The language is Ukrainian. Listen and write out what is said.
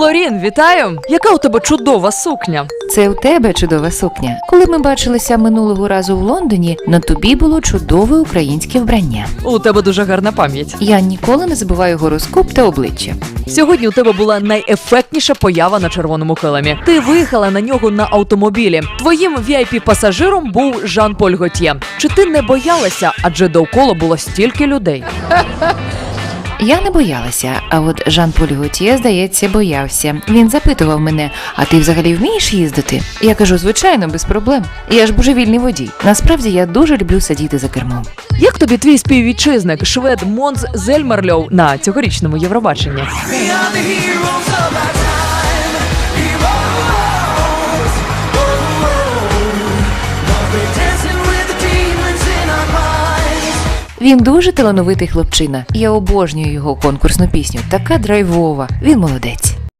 Лорін, вітаю! Яка у тебе чудова сукня? Це у тебе чудова сукня. Коли ми бачилися минулого разу в Лондоні, на тобі було чудове українське вбрання. У тебе дуже гарна пам'ять. Я ніколи не забуваю гороскоп та обличчя. Сьогодні у тебе була найефектніша поява на червоному килимі. Ти виїхала на нього на автомобілі. Твоїм vip пасажиром був Жан-Поль Готьє. Чи ти не боялася? Адже довкола було стільки людей. Я не боялася, а от Жан-Поль Готьє, здається, боявся. Він запитував мене: а ти взагалі вмієш їздити? Я кажу, звичайно, без проблем. Я ж божевільний водій. Насправді я дуже люблю сидіти за кермом. Як тобі твій співвітчизник, швед Монз Зельмарльов на цьогорічному Євробаченні? Він дуже талановитий хлопчина. Я обожнюю його конкурсну пісню. Така драйвова. Він молодець.